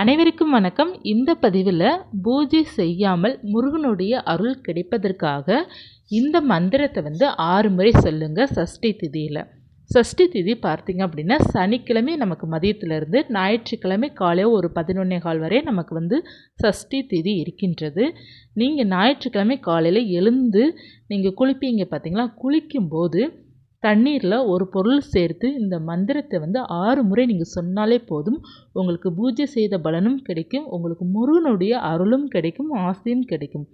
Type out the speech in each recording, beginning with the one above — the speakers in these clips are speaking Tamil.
அனைவருக்கும் வணக்கம். இந்த பதிவில் பூஜை செய்யாமல் முருகனுடைய அருள் கிடைப்பதற்காக இந்த மந்திரத்தை வந்து ஆறு முறை சொல்லுங்க சஷ்டி திதியில். சஷ்டி திதி பார்த்தீங்க அப்படின்னா சனிக்கிழமை நமக்கு மதியத்திலிருந்து ஞாயிற்றுக்கிழமை காலை ஒரு பதினொன்னே கால் வரை நமக்கு வந்து சஷ்டி திதி இருக்கின்றது. நீங்கள் ஞாயிற்றுக்கிழமை காலையில் எழுந்து நீங்கள் குளிப்பீங்க பார்த்தீங்களா குளிக்கும்போது தண்ணீரில் ஒரு பொருள் சேர்த்து இந்த மந்திரத்தை வந்து ஆறு முறை நீங்கள் சொன்னாலே போதும். உங்களுக்கு பூஜை செய்த பலனும் கிடைக்கும். உங்களுக்கு முருகனுடைய அருளும் கிடைக்கும். ஆசையும் கிடைக்கும்.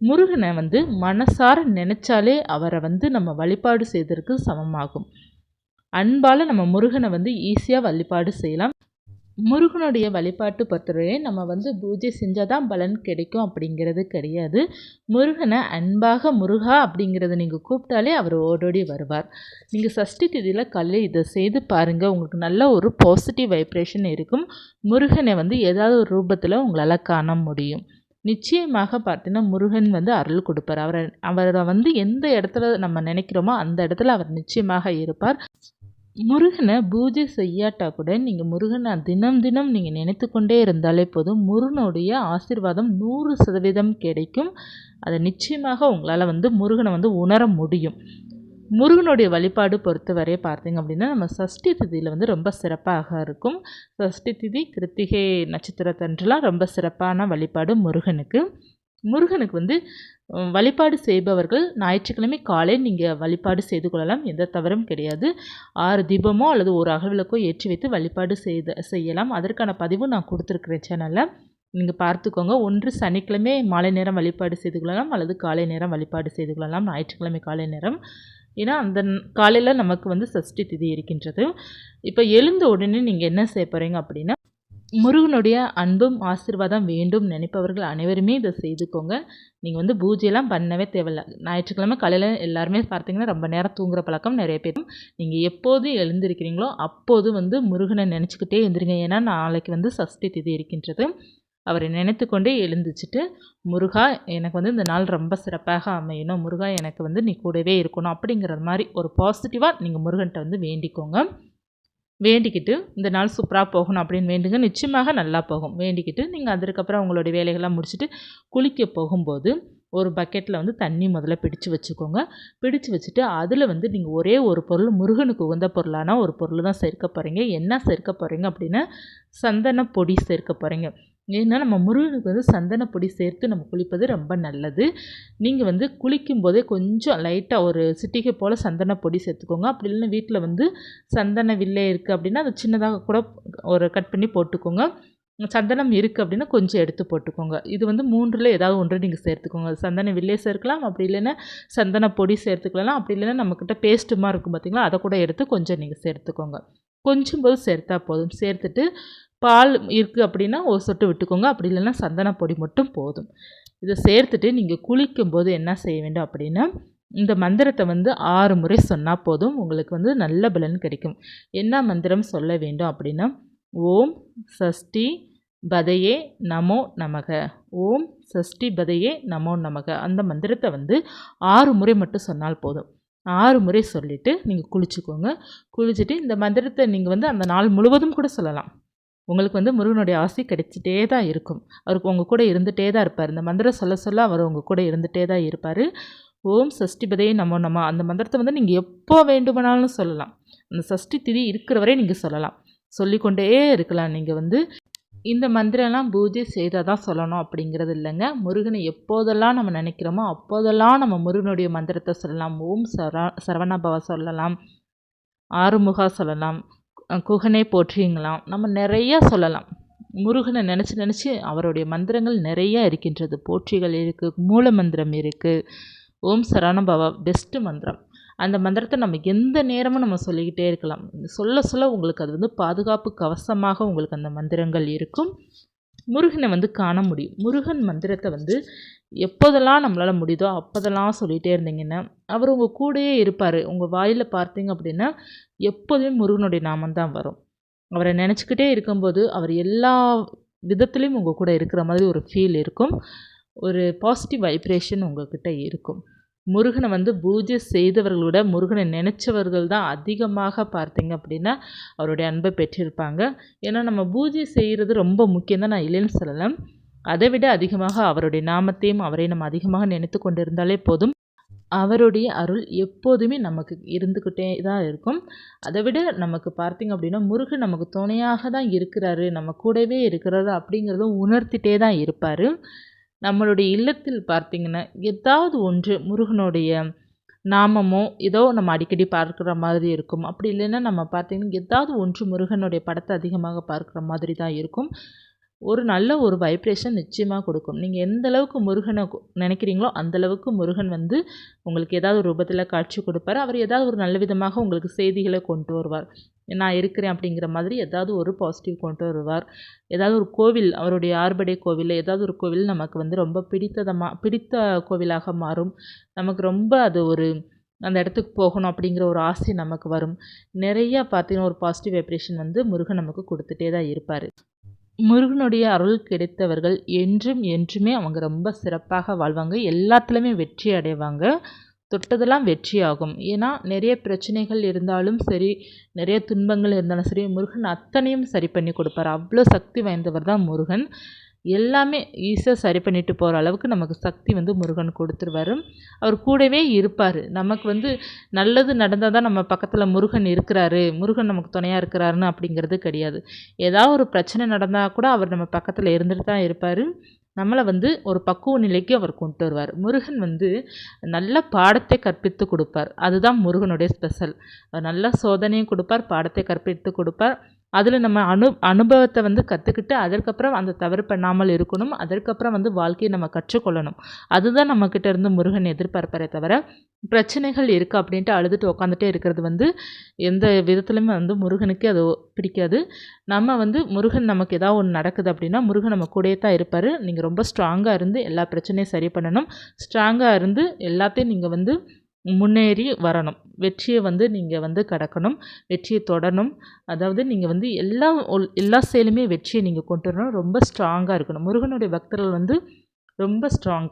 முருகனை வந்து மனசார நினச்சாலே அவரை வந்து நம்ம வழிபாடு செய்ததற்கு சமமாகும். அன்பால் நம்ம முருகனை வந்து ஈஸியாக வழிபாடு செய்யலாம். முருகனுடைய வழிபாட்டு பொறுத்தவரையே நம்ம வந்து பூஜை செஞ்சால் தான் பலன் கிடைக்கும் அப்படிங்கிறது கிடையாது. முருகனை அன்பாக முருகா அப்படிங்கிறத நீங்கள் கூப்பிட்டாலே அவர் ஓடோடி வருவார். நீங்கள் சஷ்டி திதியில் கல்லை இதை செய்து பாருங்கள் உங்களுக்கு நல்ல ஒரு பாசிட்டிவ் வைப்ரேஷன் இருக்கும். முருகனை வந்து ஏதாவது ஒரு ரூபத்தில் உங்களால் காண முடியும். நிச்சயமாக பார்த்தீங்கன்னா முருகன் வந்து அருள் கொடுப்பார். அவரை அவரை வந்து எந்த இடத்துல நம்ம நினைக்கிறோமோ அந்த இடத்துல அவர் நிச்சயமாக இருப்பார். முருகனை பூஜை செய்யாட்டா கூட நீங்கள் முருகனை தினம் தினம் நீங்கள் நினைத்து கொண்டே இருந்தாலே போதும். முருகனுடைய ஆசிர்வாதம் நூறு சதவீதம் கிடைக்கும். அதை நிச்சயமாக உங்களால் வந்து முருகனை வந்து உணர முடியும். முருகனுடைய வழிபாடு பொறுத்தவரை பார்த்தீங்க அப்படின்னா நம்ம சஷ்டி திதியில் வந்து ரொம்ப சிறப்பாக இருக்கும். சஷ்டி திதி கிருத்திகை நட்சத்திரத்தன்றுலாம் ரொம்ப சிறப்பான வழிபாடு முருகனுக்கு. முருகனுக்கு வந்து வழிபாடு செய்பவர்கள் ஞாயிற்றுக்கிழமை காலை நீங்கள் வழிபாடு செய்து கொள்ளலாம். எந்த தவறும் கிடையாது. ஆறு தீபமோ அல்லது ஒரு அகவிளக்கோ ஏற்றி வைத்து வழிபாடு செய்த செய்யலாம். அதற்கான பதிவு நான் கொடுத்துருக்குறேன் சேனலில். நீங்கள் பார்த்துக்கோங்க. ஒன்று சனிக்கிழமை மாலை நேரம் வழிபாடு செய்து கொள்ளலாம். அல்லது காலை நேரம் வழிபாடு செய்து கொள்ளலாம். ஞாயிற்றுக்கிழமை காலை நேரம். ஏன்னா அந்த காலையில் நமக்கு வந்து சஷ்டி திதி இருக்கின்றது. இப்போ எழுந்த உடனே நீங்கள் என்ன செய்ய போகிறீங்க அப்படின்னா முருகனுடைய அன்பும் ஆசிர்வாதம் வேண்டும் நினைப்பவர்கள் அனைவருமே இதை செய்துக்கோங்க. நீங்கள் வந்து பூஜையெல்லாம் பண்ணவே தேவையில்ல. ஞாயிற்றுக்கிழமை காலையில் எல்லாருமே பார்த்தீங்கன்னா ரொம்ப நேரம் தூங்குற பழக்கம் நிறைய பேர். நீங்கள் எப்போது எழுந்திருக்கிறீங்களோ அப்போது வந்து முருகனை நினச்சிக்கிட்டே எழுந்திருங்க. ஏன்னா நாளைக்கு வந்து சஷ்டி திதி இருக்கின்றது. அவரை நினைத்து கொண்டே எழுந்துச்சிட்டு முருகா எனக்கு வந்து இந்த நாள் ரொம்ப சிறப்பாக அமையணும். முருகா எனக்கு வந்து நீ கூடவே இருக்கணும். அப்படிங்கிற மாதிரி ஒரு பாசிட்டிவாக நீங்கள் முருகன்கிட்ட வந்து வேண்டிக்கோங்க. வேண்டிக்கிட்டு இந்த நாள் சூப்பராக போகணும் அப்படின்னு வேண்டுங்க. நிச்சயமாக நல்லா போகும். வேண்டிக்கிட்டு நீங்கள் அதற்கப்புறம் உங்களுடைய வேலைகள்லாம் முடிச்சுட்டு குளிக்க போகும்போது ஒரு பக்கெட்டில் வந்து தண்ணி முதல்ல பிடிச்சு வச்சுக்கோங்க. பிடிச்சு வச்சுட்டு அதில் வந்து நீங்கள் ஒரே ஒரு பொருள் முருகனுக்கு உகந்த பொருளான ஒரு பொருள் தான் சேர்க்க போகிறீங்க என்ன சேர்க்க போகிறீங்க அப்படின்னா சந்தன பொடி சேர்க்க போகிறீங்க ஏன்னா நம்ம முருகனுக்கு வந்து சந்தன பொடி சேர்த்து நம்ம குளிப்பது ரொம்ப நல்லது. நீங்கள் வந்து குளிக்கும் போதே கொஞ்சம் லைட்டாக ஒரு சிட்டிகை போல் சந்தன பொடி சேர்த்துக்கோங்க. அப்படி இல்லைன்னா வீட்டில் வந்து சந்தன வில்லே இருக்குது அப்படின்னா அது சின்னதாக கூட ஒரு கட் பண்ணி போட்டுக்கோங்க. சந்தனம் இருக்குது அப்படின்னா கொஞ்சம் எடுத்து போட்டுக்கோங்க. இது வந்து மூன்றில் ஏதாவது ஒன்று நீங்கள் சேர்த்துக்கோங்க. சந்தன வில்லே சேர்க்கலாம் அப்படி இல்லைன்னா சந்தன பொடி சேர்த்துக்கலாம். அப்படி இல்லைன்னா நம்மக்கிட்ட பேஸ்ட்டுமா இருக்கும் பார்த்திங்களா அதை கூட எடுத்து கொஞ்சம் நீங்கள் சேர்த்துக்கோங்க. கொஞ்சம் போது சேர்த்தா போதும். சேர்த்துட்டு பால் இருக்குது அப்படின்னா ஒரு சொட்டு விட்டுக்கோங்க. அப்படி இல்லைன்னா சந்தன பொடி மட்டும் போதும். இதை சேர்த்துட்டு நீங்கள் குளிக்கும்போது என்ன செய்ய வேண்டும் அப்படின்னா இந்த மந்திரத்தை வந்து ஆறு முறை சொன்னால் போதும். உங்களுக்கு வந்து நல்ல பலன் கிடைக்கும். என்ன மந்திரம் சொல்ல வேண்டும் அப்படின்னா ஓம் சஷ்டி பதையே நமோ நமக. ஓம் சஷ்டி பதையே நமோ நமக. அந்த மந்திரத்தை வந்து ஆறு முறை மட்டும் சொன்னால் போதும். ஆறு முறை சொல்லிவிட்டு நீங்கள் குளிச்சுக்கோங்க. குளிச்சுட்டு இந்த மந்திரத்தை நீங்கள் வந்து அந்த நாள் முழுவதும் கூட சொல்லலாம். உங்களுக்கு வந்து முருகனுடைய ஆசை கிடைச்சிட்டே தான் இருக்கும். அவருக்கு உங்கள் கூட இருந்துகிட்டே தான் இருப்பார். இந்த மந்திரம் சொல்ல சொல்ல அவர் உங்கள் கூட இருந்துகிட்டே தான் இருப்பார். ஓம் சஷ்டிபதே நம்ம நம்ம அந்த மந்திரத்தை வந்து நீங்கள் எப்போ வேண்டுமானாலும் சொல்லலாம். அந்த சஷ்டி திதி இருக்கிற வரை நீங்கள் சொல்லலாம். சொல்லிக்கொண்டே இருக்கலாம். நீங்கள் வந்து இந்த மந்திரம்லாம் பூஜை செய்தால் தான் சொல்லணும் அப்படிங்கிறது இல்லைங்க. முருகனை எப்போதெல்லாம் நம்ம நினைக்கிறோமோ அப்போதெல்லாம் நம்ம முருகனுடைய மந்திரத்தை சொல்லலாம். ஓம் சர சரவணபவா சொல்லலாம். ஆறுமுகா சொல்லலாம். குகனை போற்றிங்களாம் நம்ம நிறையா சொல்லலாம். முருகனை நினச்சி நினச்சி அவருடைய மந்திரங்கள் நிறையா இருக்கின்றது. போற்றிகள் இருக்குது மூல மந்திரம் இருக்குது ஓம் சரணபவா பெஸ்ட்டு மந்திரம். அந்த மந்திரத்தை நம்ம எந்த நேரமும் நம்ம சொல்லிக்கிட்டே இருக்கலாம். சொல்ல சொல்ல உங்களுக்கு அது வந்து பாதுகாப்பு கவசமாக உங்களுக்கு அந்த மந்திரங்கள் இருக்கும். முருகனை வந்து காண முடியும். முருகன் மந்திரத்தை வந்து எப்போதெல்லாம் நம்மளால் முடியுதோ அப்போதெல்லாம் சொல்லிகிட்டே இருந்தீங்கன்னா அவர் உங்கள் கூடயே இருப்பார். உங்கள் வாயில் பார்த்தீங்க அப்படின்னா எப்போதுமே முருகனுடைய நாமம் தான் வரும். அவரை நினச்சிக்கிட்டே இருக்கும்போது அவர் எல்லா விதத்துலேயும் உங்கள் கூட இருக்கிற மாதிரி ஒரு ஃபீல் இருக்கும். ஒரு பாசிட்டிவ் வைப்ரேஷன் உங்கள்கிட்ட இருக்கும். முருகனை வந்து பூஜை செய்தவர்களை விட முருகனை நினச்சவர்கள் தான் அதிகமாக பார்த்தீங்க அப்படின்னா அவருடைய அன்பை பெற்றிருப்பாங்க. ஏன்னா நம்ம பூஜை செய்கிறது ரொம்ப முக்கியம் தான் நான் இல்லைன்னு சொல்லலை. அதை விட அதிகமாக அவருடைய நாமத்தையும் அவரை நம்ம அதிகமாக நினைத்து கொண்டு இருந்தாலே போதும். அவருடைய அருள் எப்போதுமே நமக்கு இருந்துக்கிட்டே தான் இருக்கும். அதை விட நமக்கு பார்த்திங்க அப்படின்னா முருகன் நமக்கு துணையாக தான் இருக்கிறாரு நம்ம கூடவே இருக்கிறாரு அப்படிங்கிறதும் உணர்த்திட்டே தான் இருப்பார். நம்மளுடைய இல்லத்தில் பார்த்திங்கன்னா ஏதாவது ஒன்று முருகனுடைய நாமமோ ஏதோ நம்ம அடிக்கடி பார்க்குற மாதிரி இருக்கும். அப்படி இல்லைன்னா நம்ம பார்த்திங்கன்னா ஏதாவது ஒன்று முருகனுடைய படத்தை அதிகமாக பார்க்குற மாதிரி தான் இருக்கும். ஒரு நல்ல ஒரு வைப்ரேஷன் நிச்சயமாக கொடுக்கும். நீங்கள் எந்த அளவுக்கு முருகனை நினைக்கிறீங்களோ அந்தளவுக்கு முருகன் வந்து உங்களுக்கு ஏதாவது ஒரு ரூபத்தில் காட்சி கொடுப்பார். அவர் ஏதாவது ஒரு நல்ல விதமாக உங்களுக்கு செய்திகளை கொண்டு வருவார். நான் இருக்கிறேன் அப்படிங்கிற மாதிரி ஏதாவது ஒரு பாசிட்டிவ் கொண்டு வருவார். ஏதாவது ஒரு கோவில் அவருடைய ஆர்படை கோவில் ஏதாவது ஒரு கோவில் நமக்கு வந்து ரொம்ப பிடித்ததமாக பிடித்த கோவிலாக மாறும். நமக்கு ரொம்ப அது ஒரு அந்த இடத்துக்கு போகணும் அப்படிங்கிற ஒரு ஆசை நமக்கு வரும். நிறையா பார்த்தீங்கன்னா ஒரு பாசிட்டிவ் வைப்ரேஷன் வந்து முருகன் நமக்கு கொடுத்துட்டே தான் இருப்பார். முருகனுடைய அருள் கிடைத்தவர்கள் என்றும் என்றுமே அவங்க ரொம்ப சிறப்பாக வாழ்வாங்க. எல்லாத்துலேயுமே வெற்றி அடைவாங்க. தொட்டதெல்லாம் வெற்றி ஆகும் ஏன்னா நிறைய பிரச்சனைகள் இருந்தாலும் சரி நிறைய துன்பங்கள் இருந்தாலும் சரி முருகன் அத்தனையும் சரி பண்ணி கொடுப்பார். அவ்வளோ சக்தி வாய்ந்தவர் தான் முருகன். எல்லாமே ஈஸியாக சரி பண்ணிட்டு போகிற அளவுக்கு நமக்கு சக்தி வந்து முருகன் கொடுத்துருவாரு அவர் கூடவே இருப்பார். நமக்கு வந்து நல்லது நடந்தால் தான் நம்ம பக்கத்தில் முருகன் இருக்கிறாரு. முருகன் நமக்கு துணையாக இருக்கிறாருன்னு அப்படிங்கிறது கிடையாது. ஏதாவது ஒரு பிரச்சனை நடந்தால் கூட அவர் நம்ம பக்கத்தில் இருந்துட்டு தான் இருப்பார். நம்மளை வந்து ஒரு பக்குவ நிலைக்கு அவர் கொண்டு வருவார். முருகன் வந்து நல்ல பாடத்தை கற்பித்து கொடுப்பார். அதுதான் முருகனுடைய ஸ்பெஷல் நல்ல சோதனையும் கொடுப்பார் பாடத்தை கற்பித்து கொடுப்பார். அதில் நம்ம அனு அனுபவத்தை வந்து கற்றுக்கிட்டு அதற்கப்புறம் அந்த தவறு பண்ணாமல் இருக்கணும். அதற்கப்புறம் வந்து வாழ்க்கையை நம்ம கற்றுக்கொள்ளணும். அதுதான் நம்மக்கிட்ட இருந்து முருகன் எதிர்பார்ப்பாரே தவிர பிரச்சனைகள் இருக்குது அப்படின்ட்டு அழுதுட்டு உட்காந்துட்டே இருக்கிறது வந்து எந்த விதத்துலையுமே வந்து முருகனுக்கு அது பிடிக்காது. நம்ம வந்து முருகன் நமக்கு ஏதாவது ஒன்று நடக்குது அப்படின்னா முருகன் நம்ம கூடயே தான் இருப்பார். நீங்கள் ரொம்ப ஸ்ட்ராங்காக இருந்து எல்லா பிரச்சனையும் சரி பண்ணணும். ஸ்ட்ராங்காக இருந்து எல்லாத்தையும் நீங்கள் வந்து முன்னேறி வரணும். வெற்றியை வந்து நீங்கள் வந்து கடக்கணும். வெற்றியை தொடணும். அதாவது நீங்கள் வந்து எல்லா எல்லா செயலுமே வெற்றியை நீங்கள் கொண்டு வரணும். ரொம்ப ஸ்ட்ராங்காக இருக்கணும். முருகனுடைய பக்தர்கள் வந்து ரொம்ப ஸ்ட்ராங்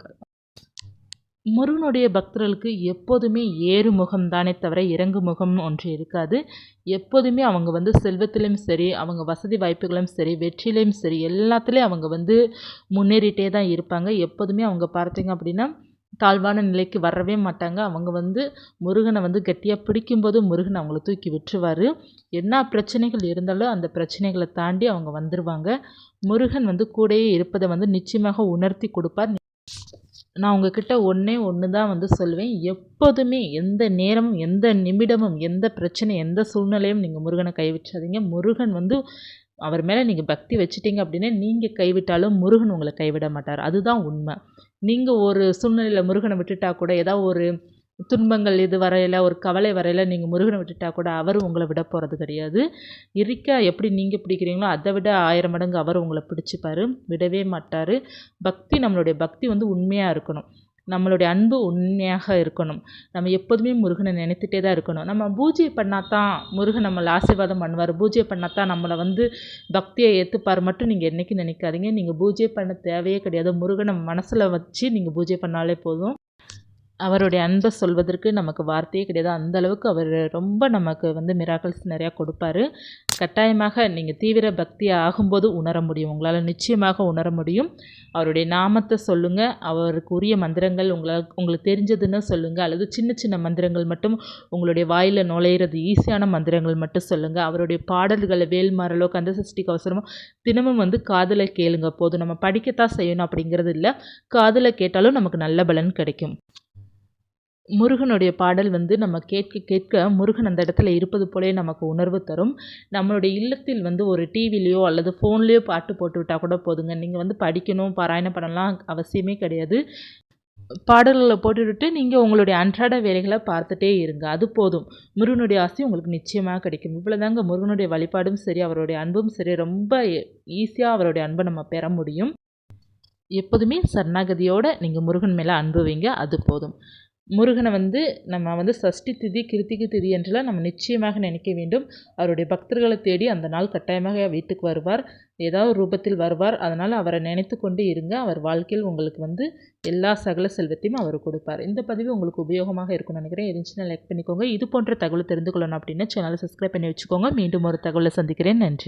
முருகனுடைய பக்தர்களுக்கு எப்போதுமே ஏறு முகம் தானே தவிர இறங்கு முகம் ஒன்று இருக்காது. எப்போதுமே அவங்க வந்து செல்வத்திலையும் சரி அவங்க வசதி வாய்ப்புகளும் சரி வெற்றிலையும் சரி எல்லாத்துலேயும் அவங்க வந்து முன்னேறிட்டே தான் இருப்பாங்க. எப்போதுமே அவங்க பார்த்தீங்க அப்படின்னா தாழ்வான நிலைக்கு வரவே மாட்டாங்க. அவங்க வந்து முருகனை வந்து கெட்டியாக பிடிக்கும்போது முருகன் அவங்கள தூக்கி விட்டுருவார். என்ன பிரச்சனைகள் இருந்தாலும் அந்த பிரச்சனைகளை தாண்டி அவங்க வந்துடுவாங்க முருகன் வந்து கூடயே இருப்பதை வந்து நிச்சயமாக உணர்த்தி கொடுப்பார். நான் உங்ககிட்ட ஒன்றே ஒன்று தான் வந்து சொல்லுவேன். எப்போதுமே எந்த நேரமும் எந்த நிமிடமும் எந்த பிரச்சனை எந்த சூழ்நிலையும் நீங்கள் முருகனை கைவிட்டாதீங்க. முருகன் வந்து அவர் மேலே நீங்கள் பக்தி வச்சிட்டிங்க அப்படின்னா நீங்கள் கைவிட்டாலும் முருகன் உங்களை கைவிட மாட்டார். அதுதான் உண்மை. நீங்கள் ஒரு சூழ்நிலையில் முருகனை விட்டுட்டா கூட ஏதாவது ஒரு துன்பங்கள் இது வரையில் ஒரு கவலை வரையில் நீங்கள் முருகனை விட்டுட்டா கூட அவர் உங்களை விட போகிறது கிடையாது. இருக்க எப்படி நீங்கள் பிடிக்கிறீங்களோ அதை விட ஆயிரம் மடங்கு அவர் உங்களை பிடிச்சிப்பார் விடவே மாட்டார். பக்தி நம்மளுடைய பக்தி வந்து உண்மையாக இருக்கணும். நம்மளுடைய அன்பு உண்மையாக இருக்கணும். நம்ம எப்போதுமே முருகனை நினைத்துட்டே தான் இருக்கணும். நம்ம பூஜை பண்ணால் தான் முருகன் நம்மளை ஆசீர்வாதம் பண்ணுவார். பூஜை பண்ணால் தான் நம்மளை வந்து பக்தியை ஏற்றுப்பார் மட்டும் நீங்கள் என்றைக்கும் நினைக்காதீங்க. நீங்கள் பூஜை பண்ண தேவையே கிடையாது. முருகனை மனசில் வச்சு நீங்கள் பூஜை பண்ணாலே போதும். அவருடைய அன்பை சொல்வதற்கு நமக்கு வார்த்தையே கிடையாது. அந்த அளவுக்கு அவர் ரொம்ப நமக்கு வந்து மிராக்கல்ஸ் நிறையா கொடுப்பாரு. கட்டாயமாக நீங்கள் தீவிர பக்தி ஆகும்போது உணர முடியும். உங்களால் நிச்சயமாக உணர முடியும். அவருடைய நாமத்தை சொல்லுங்கள் அவருக்கு உரிய மந்திரங்கள் உங்களால் உங்களுக்கு தெரிஞ்சதுன்னு சொல்லுங்கள் அல்லது சின்ன சின்ன மந்திரங்கள் மட்டும் உங்களுடைய வாயில் நுழையிறது ஈஸியான மந்திரங்கள் மட்டும் சொல்லுங்கள் அவருடைய பாடல்களை வேல்மாறலோ கந்தசஷ்டி கவசரமோ தினமும் வந்து காதில் கேளுங்க. போதும். நம்ம படிக்கத்தான் செய்யணும் அப்படிங்கிறது இல்லை. காதில் கேட்டாலும் நமக்கு நல்ல பலன் கிடைக்கும். முருகனுடைய பாடல் வந்து நம்ம கேட்க கேட்க முருகன் அந்த இடத்துல இருப்பது போலே நமக்கு உணர்வு தரும். நம்மளுடைய இல்லத்தில் வந்து ஒரு டிவிலேயோ அல்லது ஃபோன்லேயோ பாட்டு போட்டு விட்டால் கூட போதுங்க. நீங்கள் வந்து படிக்கணும் பாராயணம் பண்ணலாம் அவசியமே கிடையாது. பாடல்களை போட்டுவிட்டு நீங்கள் உங்களுடைய அன்றாட வேலைகளை பார்த்துட்டே இருங்க. அது போதும். முருகனுடைய ஆசை உங்களுக்கு நிச்சயமாக கிடைக்கும். இவ்வளோதாங்க முருகனுடைய வழிபாடும் சரி அவருடைய அன்பும் சரி. ரொம்ப ஈஸியாக அவருடைய அன்பை நம்ம பெற முடியும். எப்போதுமே சரணாகதியோடு நீங்கள் முருகன் மேலே அன்பு வைங்க. அது போதும். முருகனை வந்து நம்ம வந்து சஷ்டி திதி கிருத்திகை திதி என்றெல்லாம் நம்ம நிச்சயமாக நினைக்க வேண்டும். அவருடைய பக்தர்களை தேடி அந்த நாள் கட்டாயமாக வீட்டுக்கு வருவார். ஏதாவது ரூபத்தில் வருவார். அதனால் அவரை நினைத்து கொண்டு இருங்க. அவர் வாழ்க்கையில் உங்களுக்கு வந்து எல்லா சகல செல்வத்தையும் அவர் கொடுப்பார். இந்த பதிவு உங்களுக்கு உபயோகமாக இருக்கும்னு நினைக்கிறேன். இருந்துச்சுன்னா லைக் பண்ணிக்கோங்க. இது போன்ற தகவல் தெரிந்து கொள்ளணும் அப்படின்னா சேனலை சப்ஸ்கிரைப் பண்ணி வச்சுக்கோங்க. மீண்டும் ஒரு தகவலை சந்திக்கிறேன். நன்றி.